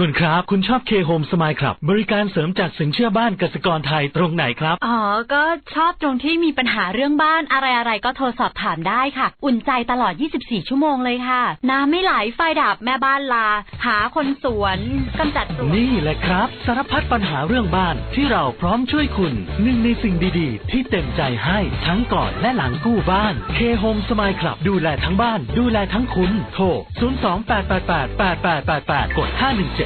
คุณครับ คุณชอบเคโฮมสมายครับ บริการเสริมจากสินเชื่อบ้านกสิกรไทยตรงไหนครับ อ๋อ ก็ชอบตรงที่มีปัญหาเรื่องบ้านอะไรๆก็โทรสอบถามได้ค่ะ อุ่นใจตลอด 24 ชั่วโมงเลยค่ะ น้ำไม่ไหลไฟดับแม่บ้านลา หาคนสวนกำจัดสวนนี่แหละครับ สารพัดปัญหาเรื่องบ้านที่เราพร้อมช่วยคุณหนึ่งในสิ่งดีๆ ที่เต็มใจให้ทั้งก่อนและหลังกู้บ้านเคโฮมสมายครับดูแลทั้งบ้าน ดูแลทั้งคุณโทร 028888888 กด 517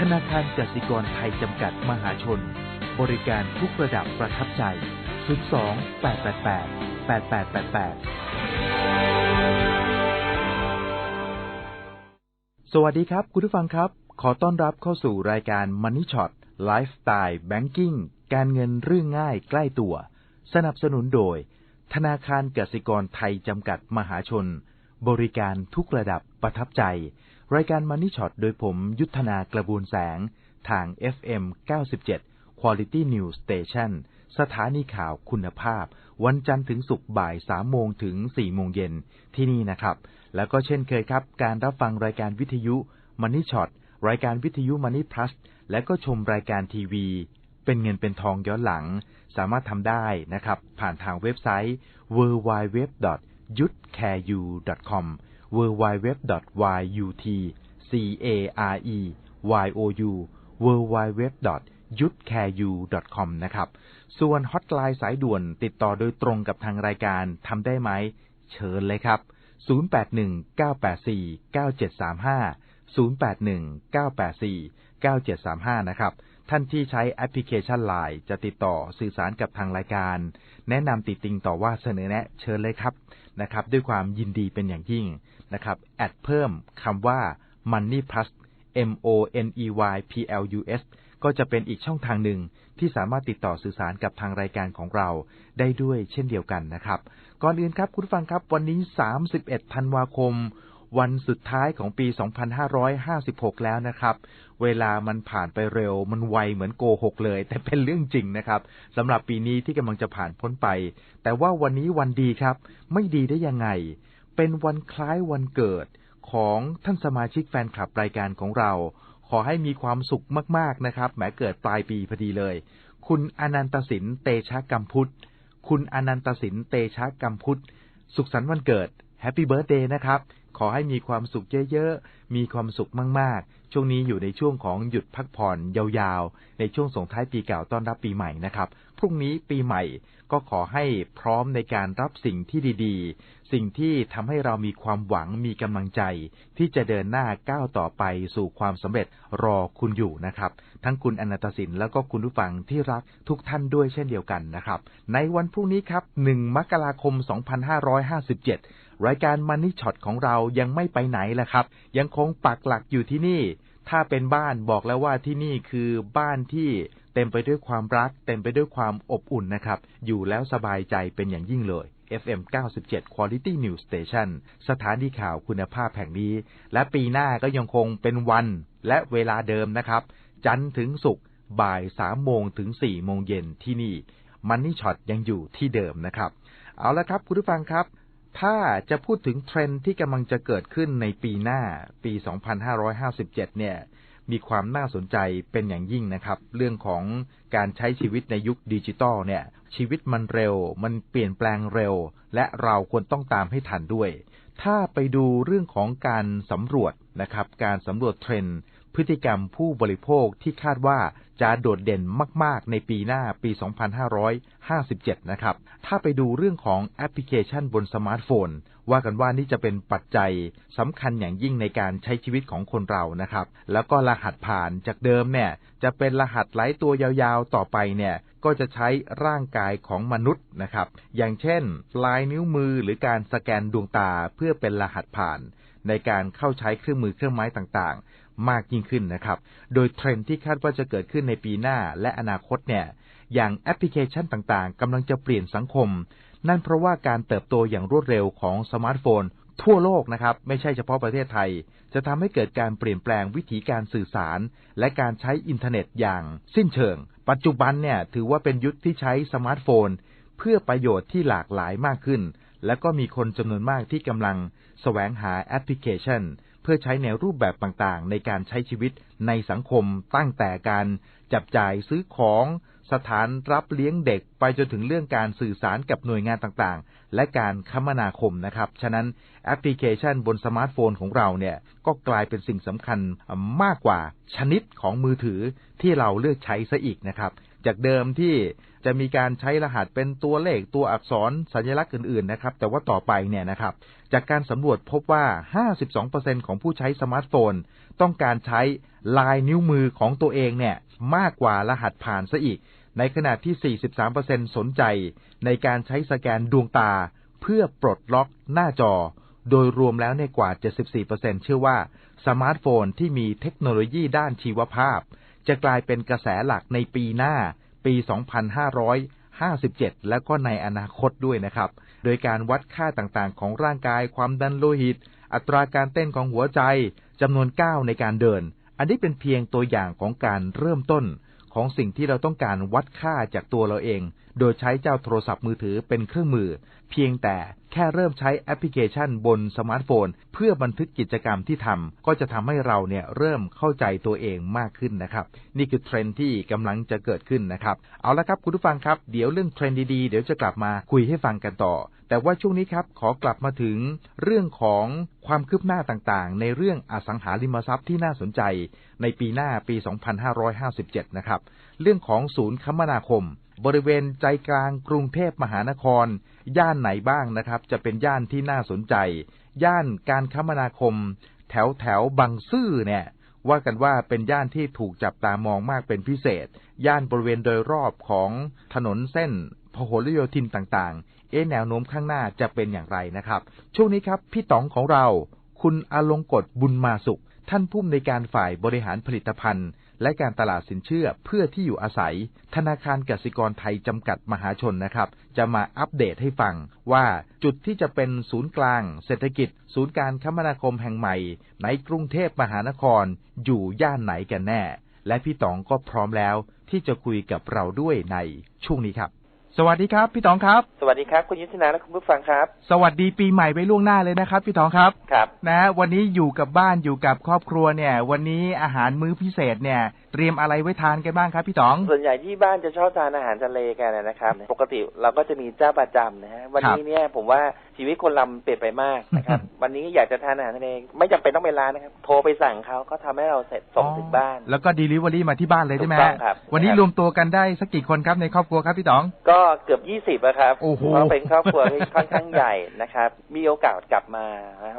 ธนาคารกสิกรไทยจำกัดมหาชน บริการทุกระดับประทับใจ 02 888 8888 สวัสดีครับ คุณผู้ฟังครับ ขอต้อนรับเข้าสู่รายการ Money Shot Lifestyle Banking การเงินเรื่องง่ายใกล้ตัว สนับสนุนโดย ธนาคารกสิกรไทยจำกัดมหาชน บริการทุกระดับประทับใจ รายการ Money Shot โดยผมยุทธนากระบวนแสง ทาง FM 97 Quality News Station สถานีข่าวคุณภาพ วันจันทร์ถึงศุกร์บ่าย3โมงถึง4โมงเย็นที่นี่นะครับ แล้วก็เช่นเคยครับ การรับฟังรายการวิทยุ Money Shot รายการวิทยุ Money Plus และก็ชมรายการทีวี เป็นเงินเป็นทองย้อนหลัง สามารถทำได้นะครับ ผ่านทางเว็บไซต์ w w w y u t c a r e y o u www.yutcareyu.com นะครับ ส่วนฮอตไลน์สายด่วนติดต่อโดยตรงกับทางรายการทำได้ไหม เชิญเลยครับ 081-984-9735 081-984-9735 นะครับ ท่านที่ใช้แอปพลิเคชัน Line จะติดต่อสื่อสารกับทางรายการ แนะนำติดติงต่อว่าเสนอแนะเชิญเลยครับนะครับ ด้วยความยินดีเป็นอย่างยิ่ง นะครับ แอดเพิ่มคำว่า Money Plus M O N E Y P L U S ก็จะเป็นอีกช่องทางหนึ่งที่สามารถติดต่อสื่อสารกับทางรายการของเราได้ด้วยเช่นเดียวกันนะครับ ก่อนอื่นครับคุณฟังครับวันนี้ 31 ธันวาคม วันสุดท้ายของปี 2556 แล้วนะครับ เวลามันผ่านไปเร็ว มันไวเหมือนโกหกเลย แต่เป็นเรื่องจริงนะครับสำหรับปีนี้ที่กำลังจะผ่านพ้นไป แต่ว่าวันนี้วันดีครับ ไม่ดีได้ยังไง เป็นวันคล้ายวันเกิดของท่านสมาชิกแฟนคลับรายการของเรา ขอให้มีความสุขมากๆนะครับแหมเกิดปลายปีพอดีเลย คุณอนันตสินเตชะกัมพุทธคุณอนันตสินเตชะกัมพุทธสุขสันต์วันเกิดแฮปปี้เบิร์ a เดย์นะครับ ขอให้มีความสุขเยอะๆ มีความสุขมากๆ ช่วงนี้อยู่ในช่วงของหยุดพักผ่อนยาวๆ ในช่วงส่งท้ายปีเก่าต้อนรับปีใหม่นะครับ พรุ่งนี้ปีใหม่ก็ขอให้พร้อมในการรับสิ่งที่ดีๆ สิ่งที่ทำให้เรามีความหวังมีกำลังใจ ที่จะเดินหน้าก้าวต่อไปสู่ความสำเร็จรอคุณอยู่นะครับ ทั้งคุณอนันตสินแล้วก็คุณผู้ฟังที่รักทุกท่านด้วยเช่นเดียวกันนะครับ ในวันพรุ่งนี้ครับ 1 มกราคม 2557 รายการมันนี่ช็อตของเรายังไม่ไปไหนแหละครับ ยังคงปักหลักอยู่ที่นี่ ถ้าเป็นบ้านบอกแล้วว่าที่นี่คือบ้านที่เต็มไปด้วยความรัก เต็มไปด้วยความอบอุ่นนะครับ อยู่แล้วสบายใจเป็นอย่างยิ่งเลย FM 97 Quality News Station สถานีข่าวคุณภาพแห่งนี้ และปีหน้าก็ยังคงเป็นวันและเวลาเดิมนะครับ จันทร์ถึงศุกร์บ่าย3โมงถึง4โมงเย็นที่นี่ มันนี่ช็อตยังอยู่ที่เดิมนะครับ เอาละครับคุณผู้ฟังครับ ถ้าจะพูดถึงเทรนด์ที่กำลังจะเกิดขึ้นในปีหน้าปี 2557 เนี่ย มีความน่าสนใจเป็นอย่างยิ่งนะครับ เรื่องของการใช้ชีวิตในยุคดิจิตอลเนี่ย ชีวิตมันเร็ว มันเปลี่ยนแปลงเร็ว และเราควรต้องตามให้ทันด้วย ถ้าไปดูเรื่องของการสำรวจนะครับ การสำรวจเทรนด์พฤติกรรมผู้บริโภคที่คาดว่า จะโดดเด่นมาก ๆ ในปีหน้าปี 2557 นะครับ ถ้าไปดูเรื่องของแอปพลิเคชันบนสมาร์ทโฟน ว่ากันว่านี่จะเป็นปัจจัยสำคัญอย่างยิ่งในการใช้ชีวิตของคนเรานะครับ แล้วก็รหัสผ่านจากเดิมเนี่ยจะเป็นรหัสหลายตัวยาวๆต่อไปเนี่ยก็จะใช้ร่างกายของมนุษย์นะครับ อย่างเช่น ลายนิ้วมือหรือการสแกนดวงตาเพื่อเป็นรหัสผ่าน ในการเข้าใช้เครื่องมือเครื่องไม้ต่างๆ มากยิ่งขึ้นนะครับ โดยเทรนที่คาดว่าจะเกิดขึ้นในปีหน้าและอนาคตเนี่ย อย่างแอปพลิเคชันต่างๆกำลังจะเปลี่ยนสังคม นั่นเพราะว่าการเติบโตอย่างรวดเร็วของสมาร์ทโฟน ทั่วโลกนะครับ ไม่ใช่เฉพาะประเทศไทย จะทำให้เกิดการเปลี่ยนแปลงวิธีการสื่อสาร และการใช้อินเทอร์เน็ตอย่างสิ้นเชิง ปัจจุบันเนี่ยถือว่าเป็นยุคที่ใช้สมาร์ทโฟน เพื่อประโยชน์ที่หลากหลายมากขึ้นและก็มีคนจำนวนมากที่กำลังแสวงหาแอปพลิเคชัน เพื่อใช้ในรูปแบบต่างๆ ในการใช้ชีวิตในสังคมตั้งแต่การจับจ่ายซื้อของสถานรับเลี้ยงเด็กไปจนถึงเรื่องการสื่อสารกับหน่วยงานต่างๆ และการคมนาคมนะครับ ฉะนั้นแอปพลิเคชันบนสมาร์ทโฟนของเราเนี่ยก็กลายเป็นสิ่งสำคัญมากกว่าชนิดของมือถือที่เราเลือกใช้ซะอีกนะครับ จากเดิมที่ จะมีการใช้รหัสเป็นตัวเลขตัวอักษรสัญลักษณ์อื่นๆนะครับ แต่ว่าต่อไปเนี่ยนะครับ จากการสำรวจพบว่า 52%ของผู้ใช้สมาร์ทโฟน ต้องการใช้ลายนิ้วมือของตัวเองเนี่ยมากกว่ารหัสผ่านซะอีก ในขณะที่ 43%สนใจ ในการใช้สแกนดวงตา เพื่อปลดล็อกหน้าจอ โดยรวมแล้วในกว่า 74%เชื่อว่าสมาร์ทโฟนที่มีเทคโนโลยีด้านชีวภาพ จะกลายเป็นกระแสหลักในปีหน้า ปี 2557 และก็ในอนาคตด้วยนะครับ โดยการวัดค่าต่างๆ ของร่างกาย ความดันโลหิต อัตราการเต้นของหัวใจจำนวนก้าวในการเดิน อันนี้เป็นเพียงตัวอย่างของการเริ่มต้นของสิ่งที่เราต้องการวัดค่าจากตัวเราเอง โดยใช้เจ้าโทรศัพท์มือถือเป็นเครื่องมือ เพียงแต่แค่เริ่มใช้แอปพลิเคชันบนสมาร์ทโฟน เพื่อบันทึกกิจกรรมที่ทำก็จะทำให้เราเนี่ยเริ่มเข้าใจตัวเองมากขึ้นนะครับ นี่คือเทรนด์ที่กำลังจะเกิดขึ้นนะครับ เอาละครับคุณผู้ฟังครับ เดี๋ยวเรื่องเทรนด์ดีๆ เดี๋ยวจะกลับมาคุยให้ฟังกันต่อ แต่ว่าช่วงนี้ครับขอกลับมาถึงเรื่องของความคืบหน้าต่างๆ ในเรื่องอสังหาริมทรัพย์ที่น่าสนใจ ในปีหน้าปี 2557 นะครับ เรื่องของศูนย์คมนาคม บริเวณใจกลางกรุงเทพมหานคร ย่านไหนบ้างนะครับ จะเป็นย่านที่น่าสนใจ ย่านการคมนาคม แถวแถวบางซื่อเนี่ยว่ากันว่าเป็นย่านที่ถูกจับตามองมากเป็นพิเศษ ย่านบริเวณโดยรอบของถนนเส้นพหลโยธินต่างๆ เอ๊แนวโน้มข้างหน้าจะเป็นอย่างไรนะครับ ช่วงนี้ครับ พี่ต๋องของเรา คุณอลงกฎบุญมาสุข ท่านผู้อำนวยการฝ่ายบริหารผลิตภัณฑ์ และการตลาดสินเชื่อเพื่อที่อยู่อาศัย ธนาคารกสิกรไทยจำกัดมหาชนนะครับ จะมาอัปเดตให้ฟังว่าจุดที่จะเป็นศูนย์กลาง เศรษฐกิจ ศูนย์การคมนาคมแห่งใหม่ ในกรุงเทพมหานคร อยู่ย่านไหนกันแน่ และพี่ต๋องก็พร้อมแล้ว ที่จะคุยกับเราด้วยในช่วงนี้ครับ สวัสดีครับ พี่ต๋องครับ สวัสดีครับ คุณยุทธนาและคุณผู้ฟังครับ สวัสดีปีใหม่ไปล่วงหน้าเลยนะครับ พี่ต๋องครับครับ นะ วันนี้อยู่กับบ้านอยู่กับครอบครัวเนี่ย วันนี้อาหารมื้อพิเศษเนี่ย เตรียมอะไรไว้ทานกันบ้างครับพี่ต๋อง ส่วนใหญ่ที่บ้านจะชอบทานอาหารทะเลกันนะครับ ปกติเราก็จะมีเจ้าประจำนะฮะวันนี้เนี่ยผมว่าชีวิตคนเราเปลี่ยนไปมากนะครับ วันนี้อยากจะทานอาหารทะเลไม่จำเป็นต้องไปร้านนะครับ โทรไปสั่งเขาเขาทำให้เราเสร็จส่งถึงบ้าน แล้วก็ Delivery มาที่บ้านเลยใช่ไหมถูกต้องครับวันนี้รวมตัวกันได้สักกี่คนครับในครอบครัวครับพี่ต๋อง ก็เกือบยี่สิบอะครับโอ้โหเพราะเป็นครอบครัวที่ค่อนข้างใหญ่นะครับ มีโอกาสกลับมา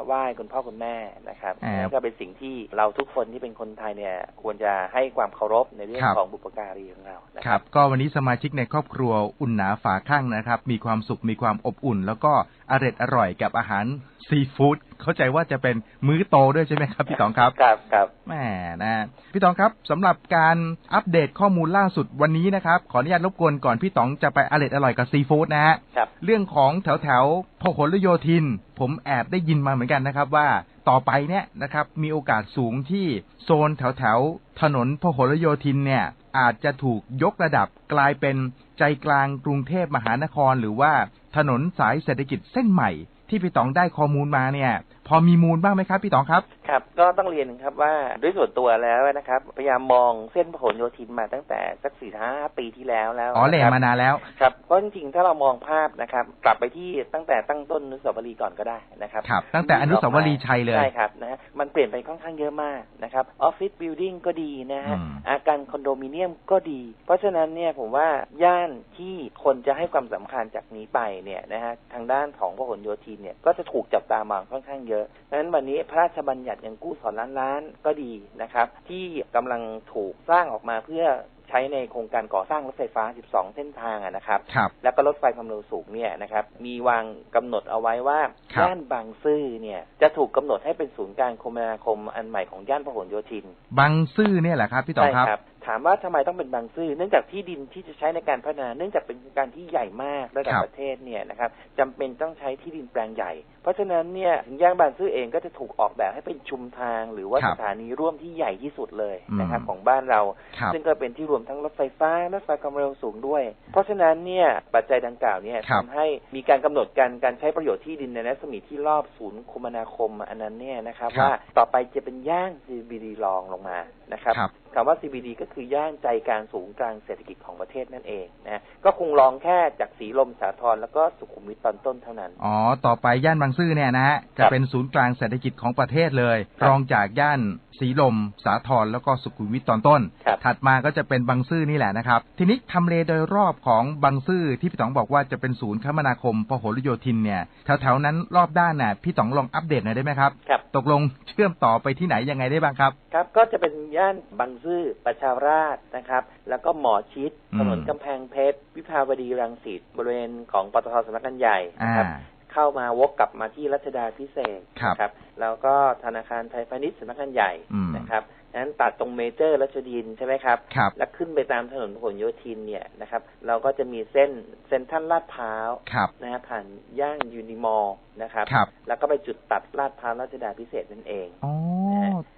ไหว้คุณพ่อคุณแม่นะครับอ่านั่นก็เป็นสิ่งที่เราทุกคนที่เป็นคนไทยเนี่ยควรจะให้ความเคารพในเรื่องครับของบุปการีของเรานะคครัรับบก็วันนี้สมาชิกในครอบครัวอุ่นหนาฝาข้างนะครับ มีความสุขมีความอบอุ่น แล้วก็อร่อยอร่อยกับอาหารซีฟู้ดเข้าใจว่าจะเป็นมื้อโตด้วยใช่ไหมครับ พี่ต๋องครับครับครับแหมนะพี่ต๋องครับสำหรับการอัปเดตข้อมูลล่าสุดวันนี้นะครับ ขออนุญาตรบกวนก่อนพี่ต๋องจะไปอร่อยอร่อยกับซีฟู้ดนะฮะครับเรื่องของแถวแถวๆพหลโยธิน ผมแอบได้ยินมาเหมือนกันนะครับว่า ต่อไปเนี่ยนะครับ มีโอกาสสูงที่โซนแถวแถวถนนพหลโยธินเนี่ย อาจจะถูกยกระดับกลายเป็นใจกลางกรุงเทพมหานคร หรือว่าถนนสายเศรษฐกิจเส้นใหม่ที่พี่ต๋องได้ข้อมูลมาเนี่ย พอมีมูลบ้างไหมครับ พี่ต๋องครับ ครับ ก็ต้องเรียนครับว่าด้วยส่วนตัวแล้วนะครับ พยายามมองเส้นพหลโยธินมาตั้งแต่สักสี่ห้าปีที่แล้วแล้วอ๋อแหล่นะครับมานานแล้วครับเพราะจริงๆถ้าเรามองภาพนะครับ กลับไปที่ตั้งแต่ตั้งต้นอนุสาวรีย์ก่อนก็ได้นะครับครับ ตั้งแต่อนุสาวรีย์ชัยเลยใช่ครับนะฮะมันเปลี่ยนไปค่อนข้างเยอะมากนะครับออฟฟิศบิลดิ่งก็ดีนะฮะอืมอาคารคอนโดมิเนียมก็ดี เพราะฉะนั้นเนี่ยผมว่าย่านที่คนจะให้ความสำคัญจากนี้ไปเนี่ยนะฮะทางด้านของพหลโยธินเนี่ยก็จะถูกจับตามองค่อนข้างเยอะดังนั้นวันนี้พระราชบัญญัติเงินกู้สอนล้านล้านก็ดีนะครับ ที่กำลังถูกสร้างออกมาเพื่อใช้ในโครงการก่อสร้างรถไฟฟ้า 12 เส้นทางอะนะครับครับแล้วก็รถไฟความเร็วสูงเนี่ยนะครับ มีวางกำหนดเอาไว้ว่าครับย่านบางซื่อเนี่ยจะถูกกำหนดให้เป็นศูนย์การคมนาคมอันใหม่ของย่านพหลโยธิน บางซื่อเนี่ยแหละครับพี่ต๋องใช่ครับ ถามว่าทำไมต้องเป็นบางซื่อเนื่องจากที่ดินที่จะใช้ในการพัฒนา เนื่องจากเป็นโครงการที่ใหญ่มากระดับครับประเทศเนี่ยนะครับจำเป็นต้องใช้ที่ดินแปลงใหญ่ เพราะฉะนั้นเนี่ยถึงย่างบางซื่อเองก็จะถูกออกแบบให้เป็นชุมทาง หรือว่าครัสบถานีร่วมที่ใหญ่ที่สุดเลยนะครับอืมของบ้านเราครับซึ่งก็เป็นที่รวมทั้งรถไฟฟ้ารถไฟความเร็วสูงด้วย เพราะฉะนั้นเนี่ยปัจจัยดังกล่าวเนี่ยครับทำให้มีการกำหนดการการใช้ประโยชน์ที่ดินในรัศมีที่รอบศูนย์คมนาคมอันนั้นเนี่ยนะครับครับว่าต่อไปจะเป็นย่าง CBD รองลงมา นะครับครับคำว่า CBD ก็คือย่านใจกลางศูนย์กลางเศรษฐกิจของประเทศนั่นเองนะก็คงลองแค่จากสีลมสาทรแล้วก็สุขุมวิทตอนต้นเท่านั้น อ๋อ ต่อไปย่านบางซื่อเนี่ยนะฮะจะครับเป็นศูนย์กลางเศรษฐกิจของประเทศเลยครับรองจากย่านสีลม สาทรแล้วก็สุขุมวิทตอนต้นครับถัดมาก็จะเป็นบางซื่อนี่แหละนะครับ ทีนี้ทำเลโดยรอบของบางซื่อที่พี่ต๋องบอกว่าจะเป็นศูนย์คมนาคมพหลโยธินเนี่ยแถวๆนั้นรอบด้านน่ะพี่ต๋องลองอัปเดตหน่อยได้ไหมครับครับตกลงเชื่อมต่อไปที่ไหนยังไงได้บ้างครับ ครับ ก็จะเป็นย่านบางซื่อประชาราษฎร์นะครับ แล้วก็หมอชิดอืมถนนกำแพงเพชร วิภาวดีรังสิตบริเวณของปตทสำนักงานใหญ่อ่านะครับเข้ามาวกกลับมาที่รัชดาพิเศษกครับนะครับ แล้วก็ธนาคารไทยพาณิชย์สำนักงานใหญ่อืมนะครับนั้นตัดตรงเมเจอร์รัชดินใช่ไหมครับครับแล้วขึ้นไปตามถนนพหลโยธินเนี่ยนะครับ เราก็จะมีเส้นเซ็นทรัลลาดพร้าวครับนะฮะผ่านย่างยูนิมอลนะครับครับแล้วก็ไปจุดตัดลาดพร้าวรัชดาพิเศษนั่นเองอ๋อ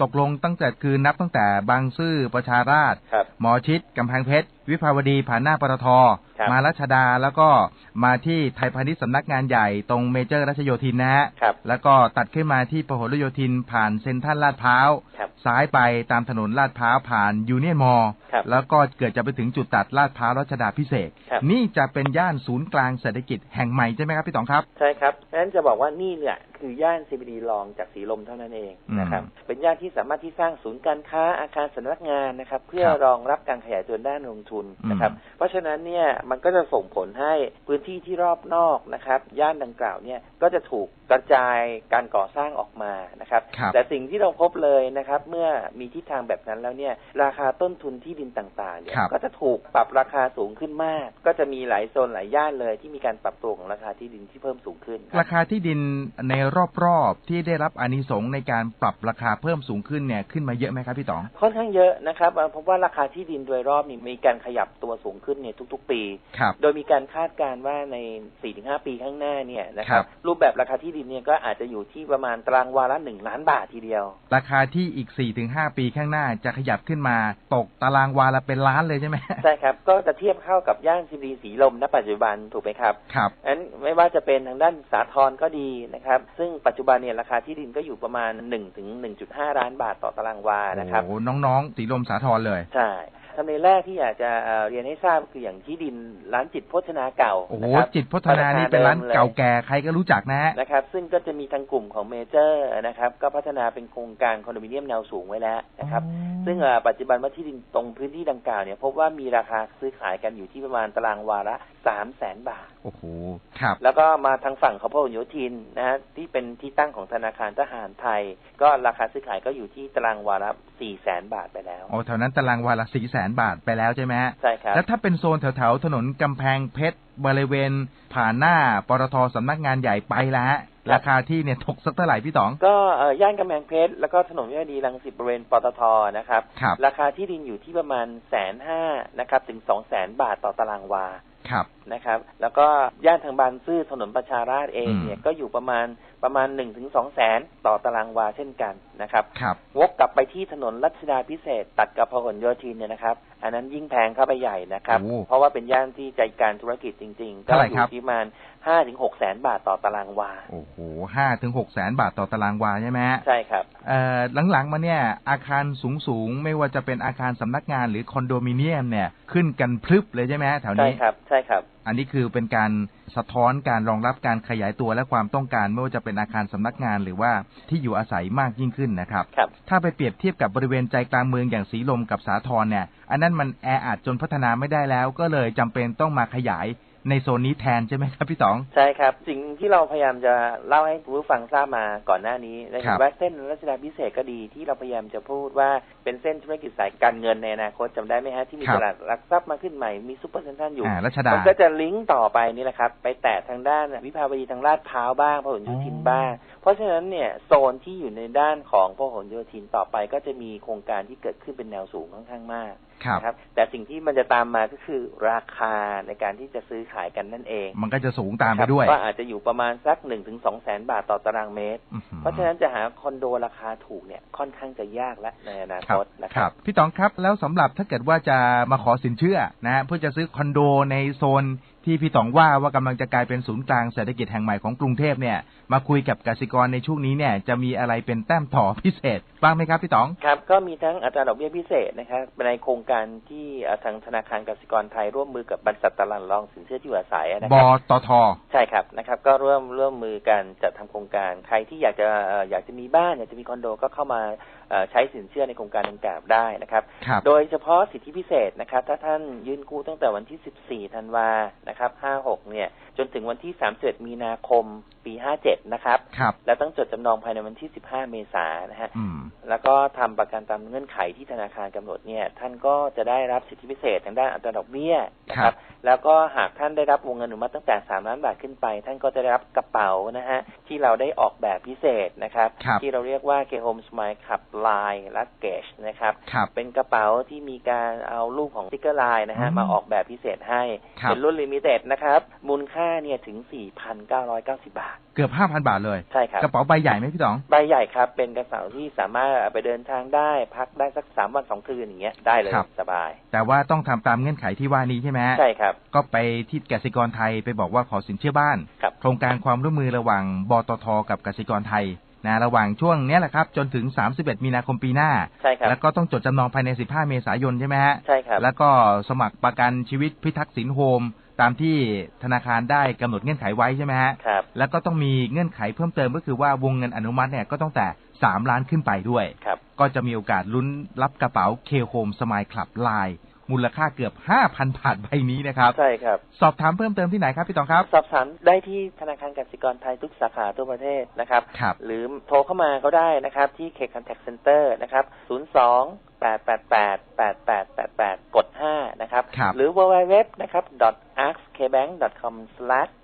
ตกลงตั้งแต่คือนับตั้งแต่บางซื่อประชาราษฎร์ครับหมอชิดกำแพงเพชร วิภาวดีผ่านหน้าปตทครับมารัชดาแล้วก็มาที่ไทยพาณิชย์สำนักงานใหญ่ตรงเมเจอร์รัชโยธินนะฮะครับแล้วก็ตัดขึ้นมาที่พหลโยธินผ่านเซ็นทรัลลาดพร้าวครับซ้ายไปตามถนนลาดพร้าวผ่านยูเนียนมอลล์ครับแล้วก็เกิดจะไปถึงจุดตัดลาดพร้าวรัชดาพิเศษกครับนี่จะเป็นย่านศูนย์กลางเศรษฐกิจแห่งใหม่ใช่ไหมครับพี่ต๋องครับใช่ครับนั้นจะบอกว่านี่เนี่ยคือย่าน CBD รองจากสีลมเท่านั้นเองนะครับอืมเป็นย่านที่สามารถที่สร้างศูนย์การค้าอาคารสำนักงานนะครับ เพื่อครับรองรับการขยายตัวด้านลงทุนนะครับอืมเพราะฉะนั้นเนี่ยมันก็จะส่งผลให้พื้นที่ที่รอบนอกนะครับ ย่านดังกล่าวเนี่ยก็จะถูก กระจายการก่อสร้างออกมานะครับครับแต่สิ่งที่เราพบเลยนะครับ เมื่อมีทิศทางแบบนั้นแล้วเนี่ย ราคาต้นทุนที่ดินต่างๆเนี่ยครับก็จะถูกปรับราคาสูงขึ้นมาก ก็จะมีหลายโซนหลายย่านเลย ที่มีการปรับตัวของราคาที่ดินที่เพิ่มสูงขึ้น ราคาที่ดินในรอบๆที่ได้รับอานิสงส์ในการปรับราคาเพิ่มสูงขึ้นเนี่ยขึ้นมาเยอะไหมครับพี่ต๋องค่อนข้างเยอะนะครับเพราะว่าราคาที่ดินโดยรอบนี่มีการขยับตัวสูงขึ้นเนี่ยทุก ๆ ปีครับโดยมีการคาดการณ์ว่าใน 4-5 ปีข้างหน้าเนี่ยนะครัครับบรูปแบบราคาที่ดินเนี่ยก็อาจจะอยู่ที่ประมาณตารางวาละหนึ่งล้านบาททีเดียว ราคาที่อีก4-5ปีข้างหน้าจะขยับขึ้นมาตกตารางวาละเป็นล้านเลยใช่ไหมใช่ครับ ก็จะเทียบเข้ากับย่านซีดีสีลมณปัจจุบันถูกไหมครับครับอันไม่ว่าจะเป็นทางด้านสาทรก็ดีนะครับ ซึ่งปัจจุบันเนี่ยราคาที่ดินก็อยู่ประมาณ1ถึง1.5ล้านบาทต่อตารางวานะครับโอ้โหน้องๆสีลมสาทรเลยใช่ ทำเลแรกที่อยากจะเอ่อเรียนให้ทราบคืออย่างที่ดินร้านจิตโภชนาเก่าโอ้โหนะครับจิตพัฒนานี่เป็นร้านเก่าแก่ใครก็รู้จักนะฮะนะครับ ซึ่งก็จะมีทางกลุ่มของเมเจอร์นะครับ ก็พัฒนาเป็นโครงการคอนโดมิเนียมแนวสูงไว้แล้วนะครับ ซึ่งเอ่อปัจจุบันว่าที่ดินตรงพื้นที่ดังกล่าวเนี่ยพบว่ามีราคาซื้อขายกันอยู่ที่ประมาณตารางวาละสามแสนบาทโอ้โหครับ แล้วก็มาทางฝั่งของพหลโยธินนะฮะที่เป็นที่ตั้งของธนาคารทหารไทย ก็ราคาซื้อขายก็อยู่ที่ตารางวาละสี่แสนบาทไปแล้วโอ้แถวนั้นตารางวาละสี่แสนบาทไปแล้วใช่ไหมฮะใช่ครับแล้วถ้าเป็นโซนแถวๆถนนกำแพงเพชรบริเวณ ผ่านหน้าปตทสำนักงานใหญ่ไปแล้วฮะครับราคาที่เนี่ยตกสักเท่าไหร่พี่ต๋อง ก็เอ่อย่านกำแพงเพชรแล้วก็ถนนวิภาวดีรังสิตบริเวณปตทนะครับ ครับ ราคาที่ดินอยู่ที่ประมาณแสนห้านะครับ ถึงสองแสนบาทต่อตารางวาครับ นะครับ แล้วก็ย่านทางบางซื่อถนนประชาราษฎร์เองอืมเนี่ยก็อยู่ประมาณประมาณหนึ่งถึงสองแสนต่อตารางวาเช่นกันนะครับครับวกกลับไปที่ถนนรัชดาพิเศษกตัดกับพหลโยธินเนี่ยนะครับ อันนั้นยิ่งแพงเข้าไปใหญ่นะครับโอ้เพราะว่าเป็นย่านที่ใจกลารธุรกิจจริง ๆ ก็เท่าไหร่อครับยู่ที่ประมาณ ห้าถึงหกแสนบาทต่อตารางวา โอ้โหห้าถึงหกแสนบาทต่อตารางวาใช่ไหมฮะใช่ครับ เอ่อหลังๆมาเนี่ยอาคารสูงๆ ไม่ว่าจะเป็นอาคารสำนักงานหรือคอนโดมิเนียมเนี่ยขึ้นกันพลึบเลยใช่ไหมฮะแถวใช่นี้ครับ ใช่ครับ อันนี้คือเป็นการสะท้อนการรองรับการขยายตัวและความต้องการไม่ว่าจะเป็นอาคารสำนักงานหรือว่าที่อยู่อาศัยมากยิ่งขึ้นนะครับครับถ้าไปเปรียบเทียบกับบริเวณใจกลางเมืองอย่างสีลมกับสาทรเนี่ย อันนั้นมันแออัดจนพัฒนาไม่ได้แล้ว ก็เลยจำเป็นต้องมาขยาย ในโซนนี้แทนใช่ไหมครับพี่ต๋องใช่ครับ สิ่งที่เราพยายามจะเล่าให้คุณผู้ฟังทราบมาก่อนหน้านี้นะคครัรับบว่าเส้นรัชดาพิเศษกก็ดีที่เราพยายามจะพูดว่าเป็นเส้นธุรกิจสายการเงินในอนาคตจำได้ไหมฮะที่มีครับตลาดหลักทรัพย์มาขึ้นใหม่มีซุปเปอร์เซ็นทรัลอยู่อ่ารัชดามันก็จะลิงก์ต่อไปนี่แหละครับไปแตะทางด้านวิภาวดีทางลาดพร้าวบ้างพหลโยธินอ๋อบ้าง เพราะฉะนั้นเนี่ยโซนที่อยู่ในด้านของพหลโยธินต่อไป ก็จะมีโครงการที่เกิดขึ้นเป็นแนวสูงค่อนข้างมาก ครับนะครับ แต่สิ่งที่มันจะตามมาก็คือราคาในการที่จะซื้อขายกันนั่นเอง มันก็จะสูงตามไปครับด้วยก็อาจจะอยู่ประมาณสักหนึ่งถึงสองแสนบาทต่อตารางเมตรอื้อหือเพราะฉะนั้นจะหาคอนโดราคาถูกเนี่ยค่อนข้างจะยากและในอนาครัคบตนะคครัรับบพี่ต๋องครับแล้วสำหรับถ้าเกิดว่าจะมาขอสินเชื่อนะฮะเพื่อจะซื้อคอนโดในโซนที่พี่ต๋องว่าว่ากำลังจะกลายเป็นศูนย์กลางเศรษฐกิจแห่งใหม่ของกรุงเทพเนี่ย มาคุยกับกสิกรในช่วงนี้เนี่ย จะมีอะไรเป็นแต้มต่อพิเศษ บ้างไหมครับพี่ต๋องครับก็มีทั้งอัตราดอกเบี้ยพิเศษนะครับในโครงการที่เอ่อทางธนาคารกสิกรไทยร่วมมือกับบรรษัทตลาดรองสินเชื่อที่อยู่อาศัยนะบครับตทใช่ครับนะครับ ก็ร่วมร่วมมือกันจัดทำโครงการใครที่อยากจะเอ่ออยากจะมีบ้านอยากจะมีคอนโดก็เข้ามาเอ่อใช้สินเชื่อในโครงการดังกล่าวได้นะครับครับ โดยเฉพาะสิทธิพิเศษนะครับ ถ้าท่านยื่นกู้ตั้งแต่วันที่ 14 ธันวานะครับ 56 เนี่ย จนถึงวันที่ 31 มีนาคม ปี 57 นะครับ ครับ และต้องจดจำนองภายในวันที่ 15 เมษายนนะฮะ อืม แล้วก็ทำประกันตามเงื่อนไขที่ธนาคารกำหนดเนี่ย ท่านก็จะได้รับสิทธิพิเศษทางด้านอัตราดอกเบี้ยนะคครัรับ บ แล้วก็หากท่านได้รับวงเงินอนุมัติตั้งแต่ 3 ล้านบาทขึ้นไป ท่านก็จะได้รับกระเป๋านะฮะ ที่เราได้ออกแบบพิเศษนะครับ ครับ ที่เราเรียกว่า K Home Smile Club Line Luggage นะครับ ครับ เป็นกระเป๋าที่มีการเอารูปของสติ๊กเกอร์ไลน์นะฮะ อืมมาออกแบบพิเศษให้ ครับ เป็นรุ่นลิมิเต็ดนะครับ มูลค่าเนี่ยถึง4,990บาท เกือบห้าพันบาทเลย ใช่ครับ กระเป๋าใบใหญ่ไหมพี่ต๋อง ใบใหญ่ครับ เป็นกระเป๋าที่สามารถเอาไปเดินทางได้พักได้สักสามวันสองคืนอย่างเงี้ยได้เลยครับสบาย แต่ว่าต้องทำตามเงื่อนไขที่ว่านี้ใช่ไหมฮะใช่ครับ ก็ไปที่กสิกรไทยไปบอกว่าขอสินเชื่อบ้านครับโครงการความร่วมมือระหว่างบตทกับกสิกรไทยนะระหว่างช่วงเนี้ยแหละครับ จนถึง 31 มีนาคมปีหน้า ใช่ครับ แล้วก็ต้องจดจำนองภายใน 15 เมษายนใช่ไหมฮะ ใช่ครับ แล้วก็สมัครประกันชีวิตพิทักษ์สินโฮม ตามที่ธนาคารได้กำหนดเงื่อนไขไว้ใช่ไหมฮะครับแล้วก็ต้องมีเงื่อนไขเพิ่มเติมก็คือว่าวงเงินอนุมัติเนี่ยก็ต้องแต่3ล้านขึ้นไปด้วยครับก็จะมีโอกาสลุ้นรับกระเป๋าเคโฮมสมายคลับไลน์มูลค่าเกือบ 5,000 บาทใบนี้นะครับ ใช่ครับ สอบถามเพิ่มเติมที่ไหนครับ พี่ตองครับ สอบถามได้ที่ธนาคารกสิกรไทยทุกสาขาทั่วประเทศนะครับครับ หรือโทรเข้ามาก็ได้นะครับ ที่ K Contact Center นะครับ 02 888 8888 กด 5 นะครับครับหรือ www นะครับ askbank.com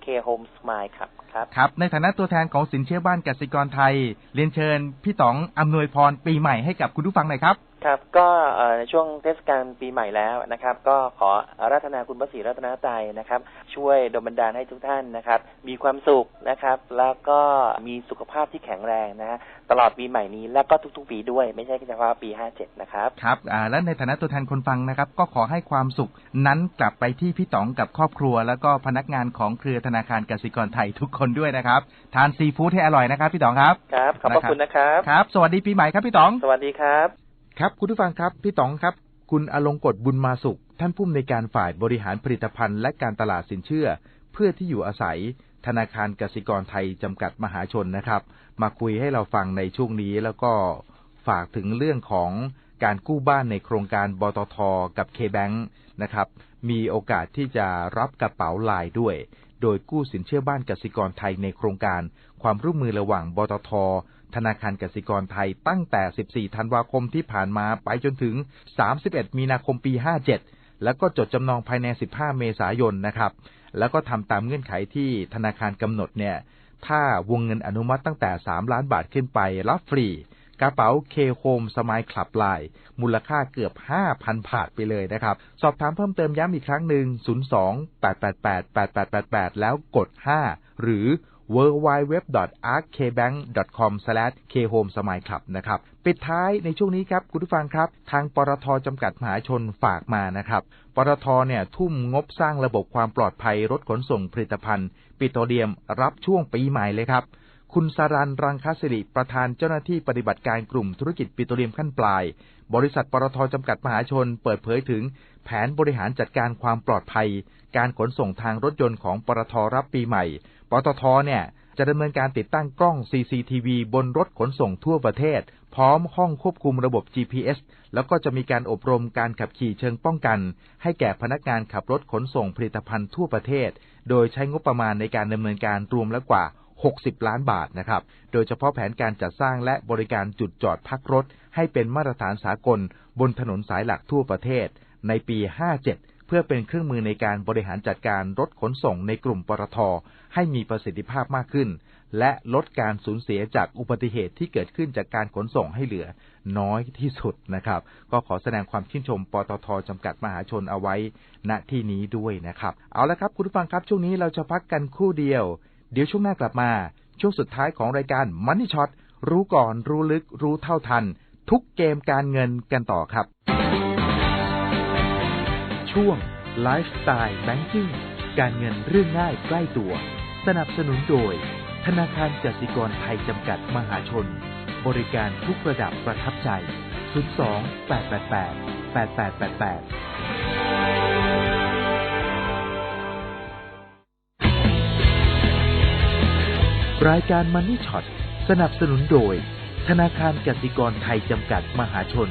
khomesmile ครับครับครับ ในฐานะตัวแทนของสินเชื่อบ้านกสิกรไทย เรียนเชิญพี่ต๋องอำนวยพรปีใหม่ให้กับคุณผู้ฟังหน่อยครับ ครับ ก็เอ่อในช่วงเทศกาลปีใหม่แล้วนะครับ ก็ขออาราธนาคุณพระศรีรัตนตรัยนะครับ ช่วยดลบันดาลให้ทุกท่านนะครับ มีความสุขนะครับ แล้วก็มีสุขภาพที่แข็งแรงนะฮะตลอดปีใหม่นี้และก็ทุกๆ ปีด้วย ไม่ใช่เฉพาะปี 57 นะครับ ครับอ่าและในฐานะตัวแทนคนฟังนะครับ ก็ขอให้ความสุขนั้นกลับไปที่พี่ต๋องกับครอบครัวแล้วก็พนักงานของเครือธนาคารกสิกรไทยทุกคนด้วยนะครับ ทานซีฟู้ดให้อร่อยนะครับ พี่ต๋องครับ ครับ ขอบพระคุณนะครับ ครับ สวัสดีปีใหม่ครับพี่ต๋อง สวัสดีครับ ครับ คุณผู้ฟังครับ พี่ต๋องครับ คุณอลงกฎบุญมาสุข ท่านผู้อำนวยการฝ่ายบริหารผลิตภัณฑ์และการตลาดสินเชื่อ เพื่อที่อยู่อาศัยธนาคารกสิกรไทยจำกัดมหาชนนะครับ มาคุยให้เราฟังในช่วงนี้แล้วก็ฝากถึงเรื่องของการกู้บ้านในโครงการบตท กับเคแบงนะครับ มีโอกาสที่จะรับกระเป๋าลายด้วย โดยกู้สินเชื่อบ้านกสิกรไทยในโครงการ ความร่วมมือระหว่างบตท ธนาคารกสิกรไทยตั้งแต่ 14 ธันวาคมที่ผ่านมาไปจนถึง 31 มีนาคมปี 57 แล้วก็จดจำนองภายใน 15 เมษายนนะครับ แล้วก็ทำตามเงื่อนไขที่ธนาคารกำหนดเนี่ย ถ้าวงเงินอนุมัติตั้งแต่ 3 ล้านบาทขึ้นไปรับฟรี กระเป๋าเคโฮมสมายคลับลายมูลค่าเกือบ 5,000 บาทไปเลยนะครับ สอบถามเพิ่มเติมย้ำอีกครั้งหนึ่ง 02 888 8888 แล้วกด 5 หรือ w w w a r k b a n k c o m k h o m e s m i l e Club นะครับ ปิดท้ายในช่วงนี้ครับ คุณผู้ฟังครับ ทางปตทจำกัดมหาชนฝากมานะครับปตทเนี่ยทุ่มงบสร้างระบบความปลอดภัยรถขนส่งผลิตภัณฑ์ ปิโตรเลียมรับช่วงปีใหม่เลยครับ คุณสารันรังคสิริประธานเจ้าหน้าที่ปฏิบัติการกลุ่มธุรกิจปิโตรเลียมขั้นปลาย บริษัทปตทจำกัดมหาชน เปิดเผยถึง แผนบริหารจัดการความปลอดภัย การขนส่งทางรถยนต์ของปตทรับปีใหม่ ปตทเนี่ยจะดำเนินการติดตั้งกล้อง CCTV บนรถขนส่งทั่วประเทศ พร้อมห้องควบคุมระบบ GPS แล้วก็จะมีการอบรมการขับขี่เชิงป้องกัน ให้แก่พนักงานขับรถขนส่งผลิตภัณฑ์ทั่วประเทศ โดยใช้งบประมาณในการดำเนินการรวมแล้วกว่า 60 ล้านบาทนะครับ โดยเฉพาะแผนการจัดสร้างและบริการจุดจอดพักรถ ให้เป็นมาตรฐานสากลบนถนนสายหลักทั่วประเทศ ในปี 57 เพื่อเป็นเครื่องมือในการบริหารจัดการรถขนส่งในกลุ่มปตทให้มีประสิทธิภาพมากขึ้น และลดการสูญเสียจากอุบัติเหตุที่เกิดขึ้นจากการขนส่งให้เหลือน้อยที่สุดนะครับ ก็ขอแสดงความชื่นชมปตทจำกัดมหาชนเอาไว้ณที่นี้ด้วยนะครับ เอาละครับคุณผู้ฟังครับช่วงนี้เราจะพักกันครู่เดียว เดี๋ยวช่วงหน้ากลับมา ช่วงสุดท้ายของรายการมันนี่ช็อตรู้ก่อนรู้ลึกรู้เท่าทัน ทุกเกมการเงินกันต่อครับ ช่วงไลฟ์สไตล์แบงกิ้งการเงินเรื่องง่ายใกล้ตัว สนับสนุนโดย ธนาคารกสิกรไทยจำกัดมหาชน บริการทุกระดับประทับใจ 02 888 8888 รายการมันนี่ช็อตสนับสนุนโดย ธนาคารกสิกรไทยจำกัดมหาชน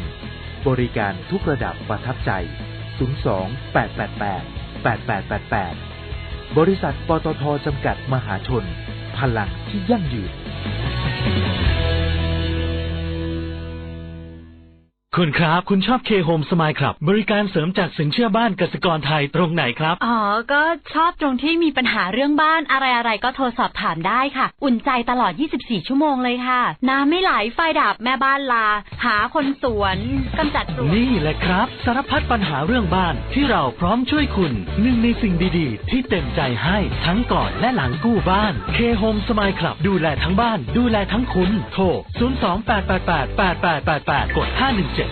บริการทุกระดับประทับใจ 02 888 8888 บริษัทปตทจำกัดมหาชน พลังที่ยั่งยืน คุณครับ คุณชอบเคโฮมสมายครับ บริการเสริมจากสินเชื่อบ้านกสิกรไทยตรงไหนครับ อ๋อ ก็ชอบตรงที่มีปัญหาเรื่องบ้านอะไรอะไรๆก็โทรสอบถามได้ค่ะ อุ่นใจตลอด 24 ชั่วโมงเลยค่ะ น้ำไม่ไหลไฟดับแม่บ้านลา หาคนสวนกำจัดปลวกนี่แหละครับ สารพัดปัญหาเรื่องบ้านที่เราพร้อมช่วยคุณหนึ่งในสิ่งดีๆ ที่เต็มใจให้ทั้งก่อนและหลังกู้บ้านเคโฮมสมายครับดูแลทั้งบ้าน ดูแลทั้งคุณโทร 028888888 กด 517